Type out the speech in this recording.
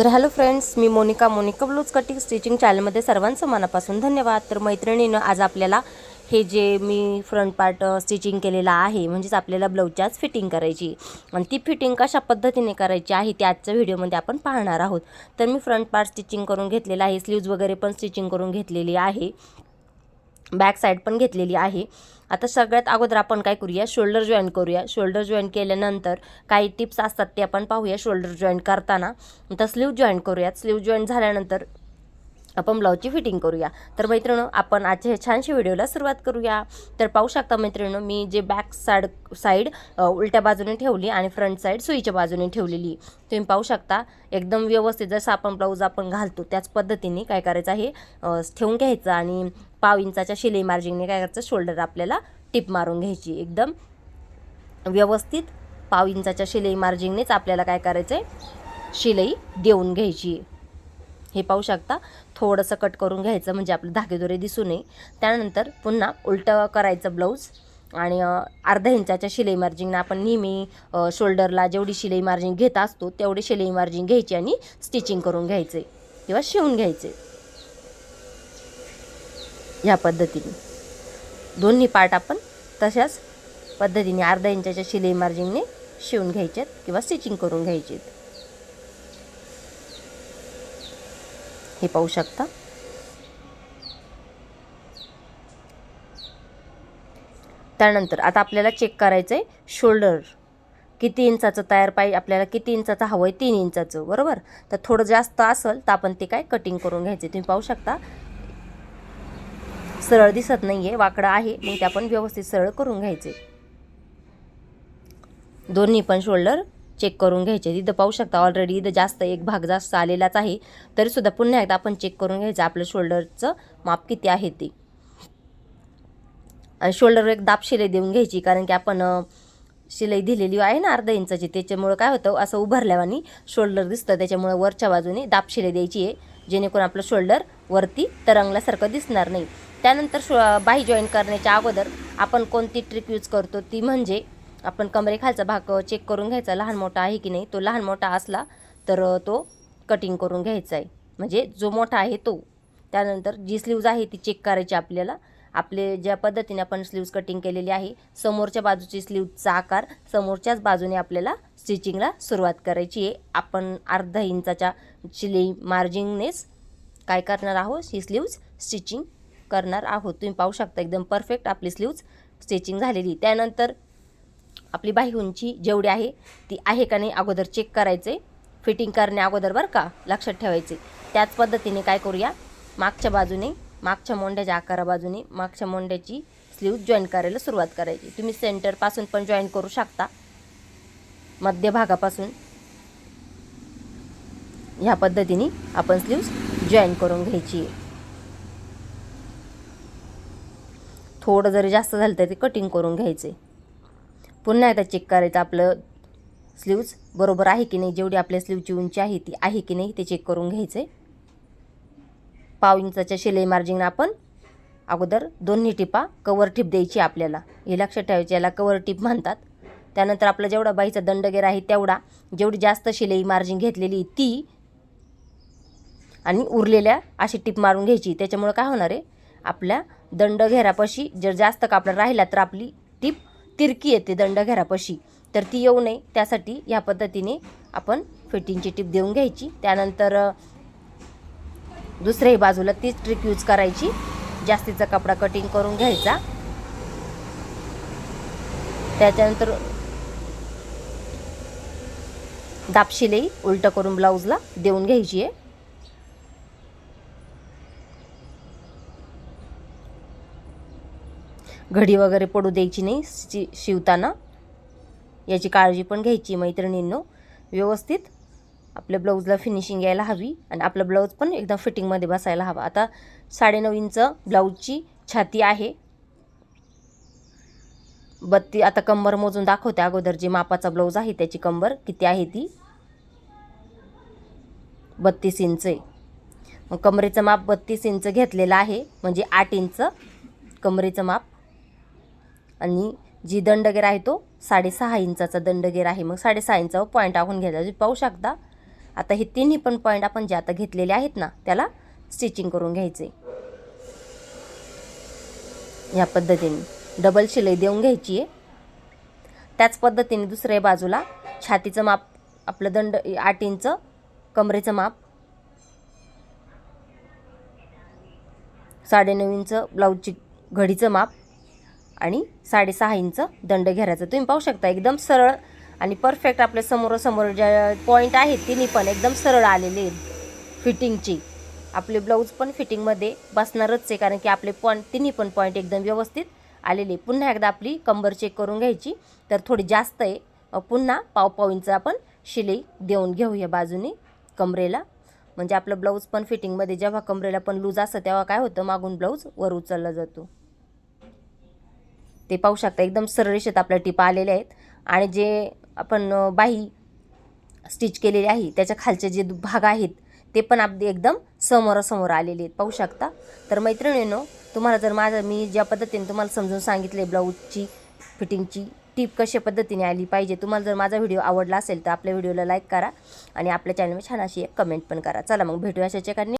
तर hello friends मी Monika Monika blouse cutting stitching चॅनलमध्ये सर्वांचं मनापासून धन्यवाद. तर मैत्रिणीनं आज आपल्याला हे जे मी फ्रंट पार्ट स्टिचिंग केलेलं आहे म्हणजेच आपल्याला ब्लाऊजच्याच फिटिंग करायची आणि ती फिटिंग कशा पद्धतीने करायची आहे ती आजच्या व्हिडिओमध्ये आपण पाहणार आहोत. तर मी फ्रंट पार्ट स्टिचिंग करून घेतलेलं आहे स्लीव्ज वगैरे पण स्टिचिंग करून घेतलेली आहे. बॅक साईड पण घेतलेली आहे. आता सगळ्यात अगोदर आपण काय करूया? शोल्डर जॉईन करूया. शोल्डर जॉईन केल्यानंतर काही टिप्स असतात ते आपण पाहूया शोल्डर जॉईन करताना. तर स्लीव जॉईन करूयात. स्लीव जॉईन झाल्यानंतर आपण ब्लाऊजची फिटिंग करूया. तर मैत्रिणी आपण आजच्या हे छानशी व्हिडिओला सुरुवात करूया. तर पाहू शकता मैत्रिणी मी जे बॅक साईड साईड उलट्या बाजूने ठेवली आणि फ्रंट साईड सुईच्या बाजूने ठेवलेली. तुम्ही पाहू शकता एकदम व्यवस्थित जसं आपण ब्लाऊज आपण घालतो त्याच पद्धतीने काय करायचं आहे ठेवून घ्यायचं आणि पाव इंचाच्या शिलाई मार्जिंगने काय करायचं शोल्डर आपल्याला टिप मारून घ्यायची. एकदम व्यवस्थित पाव इंचाच्या शिलाई मार्जिंगनेच आपल्याला काय करायचं आहे शिलाई देऊन घ्यायची. हे पाहू शकता. थोडंसं कट करून घ्यायचं म्हणजे आपलं धागेदोरे दिसू नये. त्यानंतर पुन्हा उलटं करायचं ब्लाऊज आणि अर्धा इंचाच्या शिलाई मार्जिंगनं आपण नेहमी शोल्डरला जेवढी शिलाई मार्जिंग घेत असतो तेवढी शिलाई मार्जिंग घ्यायची आणि स्टिचिंग करून घ्यायचे किंवा शिवून घ्यायचे. ह्या पद्धतीने. दोन्ही पार्ट आपण तशाच पद्धतीने अर्धा इंचाच्या शिलाई मार्जिंगने शिवून घ्यायचेत किंवा स्टिचिंग करून घ्यायचेत. हे पाहू शकता. त्यानंतर आता आपल्याला चेक करायचं आहे शोल्डर किती इंचाचं तयार पाहिजे आपल्याला किती इंचाचं हवं आहे तीन इंचाचं बरोबर? तर थोडं जास्त असेल तर आपण ते काय कटिंग करून घ्यायचे. तुम्ही पाहू शकता. सरळ दिसत नाही आहे वाकडं आहे. मग ते आपण व्यवस्थित सरळ करून घ्यायचे. दोन्ही पण शोल्डर चेक करून घ्यायचे. तिथं पाहू शकता ऑलरेडी इथं जास्त एक भाग जास्त आलेलाच आहे. तरीसुद्धा पुन्हा एकदा आपण चेक करून घ्यायचं. आपलं शोल्डरचं माप किती आहे ते. आणि शोल्डरवर एक दाब शिलाई देऊन घ्यायची. कारण की आपण शिलाई दिलेली आहे ना अर्धा इंचाची. त्याच्यामुळं काय होतं असं उभारल्यावानी शोल्डर दिसतं. त्याच्यामुळं वरच्या बाजूने दाब शिलाई द्यायची आहे. जेणेकरून आपलं शोल्डर वरती तरंगल्यासारखं दिसणार नाही. त्यानंतर शो बाही जॉईन करण्याच्या अगोदर आपण कोणती ट्रिक यूज करतो ती म्हणजे आपण कमरेखालचा भाग चेक करून घ्यायचा लहान मोठा आहे की नाही तो लहान मोठा असला तर तो कटिंग करून घ्यायचा आहे. म्हणजे जो मोठा आहे तो. त्यानंतर जी स्लीव्ज आहे ती चेक करायची आपल्याला. आपले ज्या पद्धतीने आपण स्लीव्ज कटिंग केलेली आहे समोरच्या बाजूची स्लीवचा आकार समोरच्याच बाजूने आपल्याला स्टिचिंगला सुरुवात करायची आहे. आपण अर्धा इंचाच्या शिलाई मार्जिंगनेच काय करणार आहोत? ही स्लीव्ज स्टिचिंग करणार आहोत. तुम्ही पाहू शकता एकदम परफेक्ट आपली स्लीव्ज स्टिचिंग झालेली. त्यानंतर आपली बाही उंची जेवढी आहे ती आहे का नाही अगोदर चेक करायचे. फिटिंग करण्या अगोदर बरं का लक्षात ठेवायचे. त्याच पद्धतीने काय करूया? मागच्या बाजूने मागच्या मोंड्याच्या आकारा बाजूने मागच्या मोंड्याची स्लीव जॉईन करायला सुरुवात करायची. तुम्ही सेंटरपासून पण जॉईन करू शकता. मध्यभागापासून ह्या पद्धतीने आपण स्लीव्ज जॉईन करून घ्यायची आहे. थोडं जरी जास्त झालं तरी कटिंग करून घ्यायचे. पुन्हा एकदा चेक करायचं आपलं स्लीव्ज बरोबर आहे की नाही? जेवढी आपल्या स्लीवची उंची आहे ती आहे की नाही ते चेक करून घ्यायचे पाव इंचाच्या शिलाई मार्जिन आपण अगोदर दोन्ही टिपा कवर टिप द्यायची आपल्याला. हे लक्षात ठेवायचे याला कवर टिप म्हणतात. त्यानंतर आपला जेवढा बाईचा दंडगेर आहे तेवढा. जेवढी जास्त शिलाई मार्जिन घेतलेली ती आणि उरलेल्या अशी टिप मारून घ्यायची. त्याच्यामुळं काय होणार आहे? आपल्या दंडघेरापाशी जर जास्त कापड राहिला तर आपली टिप तिरकी येते दंड घरापाशी तर ती येऊ नये. त्यासाठी ह्या पद्धतीने आपण फिटिंगची टिप देऊन घ्यायची. त्यानंतर दुसऱ्याही बाजूला तीच ट्रिक यूज करायची. जास्तीचा कपडा कटिंग करून घ्यायचा. त्याच्यानंतर दापशिलाई उलटं करून ब्लाऊजला देऊन घ्यायची आहे. घडी वगैरे पडू द्यायची नाही शि शिवताना. याची काळजी पण घ्यायची मैत्रिणींनो. व्यवस्थित आपल्या ब्लाऊजला फिनिशिंग यायला हवी आणि आपला ब्लाऊज पण एकदम फिटिंगमध्ये बसायला हवा. आता साडेनऊ इंच ब्लाऊजची छाती आहे. बत्ती आता कंबर मोजून दाखवते अगोदर जे मापाचा ब्लाऊज आहे त्याची कंबर किती आहे ती? बत्तीस इंच आहे. मग कमरेचं माप बत्तीस इंच घेतलेलं आहे. म्हणजे आठ इंच कमरेचं माप. आणि जी दंडगेर आहे तो साडेसहा इंचाचा दंडगेर आहे. मग साडेसहा इंचावर पॉईंट आपण घ्यायचा तुम्ही पाहू शकता. आता हे तिन्ही पण पॉईंट आपण जे आता घेतलेले आहेत ना त्याला स्टिचिंग करून घ्यायचे. या पद्धतीने. डबल शिलाई देऊन घ्यायची आहे. त्याच पद्धतीने दुसऱ्या बाजूला छातीचं माप आपलं दंड आठ इंच कमरेचं माप साडेनऊ इंच ब्लाऊजची घडीचं माप आणि साडेसहा इंच दंड घेरायचा. तुम्ही पाहू शकता एकदम सरळ आणि परफेक्ट आपल्या समोरासमोर ज्या पॉईंट आहेत तिन्ही पण एकदम सरळ आलेले आहेत फिटिंगची आपले ब्लाऊज पण फिटिंगमध्ये बसणारच आहे कारण की आपले पॉईंट तिन्ही पण पॉईंट एकदम व्यवस्थित आलेले पुन्हा एकदा आपली कंबर चेक करून घ्यायची. तर थोडी जास्त आहे. पुन्हा पाव पाव इंच आपण शिलाई देऊन घेऊया बाजूने कमरेला. म्हणजे आपलं ब्लाऊज पण फिटिंगमध्ये जेव्हा कमरेला पण लूज असतं तेव्हा काय होतं? मागून ब्लाऊज वर उचलला जातो. ते पाहू शकता. एकदम सरळ रेषेत आपल्या टिपा आलेल्या आहेत. आणि जे आपण बाही स्टिच केलेली आहे त्याच्या खालचे जे भाग आहेत ते पण अगदी एकदम समोरासमोर आलेले आहेत. पाहू शकता. तर मैत्रिणींनो तुम्हाला जर माझं मी ज्या पद्धतीने तुम्हाला समजून सांगितले ब्लाऊजची फिटिंगची टीप कशा पद्धतीने आली पाहिजे तुम्हाला जर माझा व्हिडिओ आवडला असेल तर आपल्या व्हिडिओला लाईक करा आणि आपल्या चॅनलवर छान अशी एक कमेंट पण करा. चला मग भेटूया अशाच्या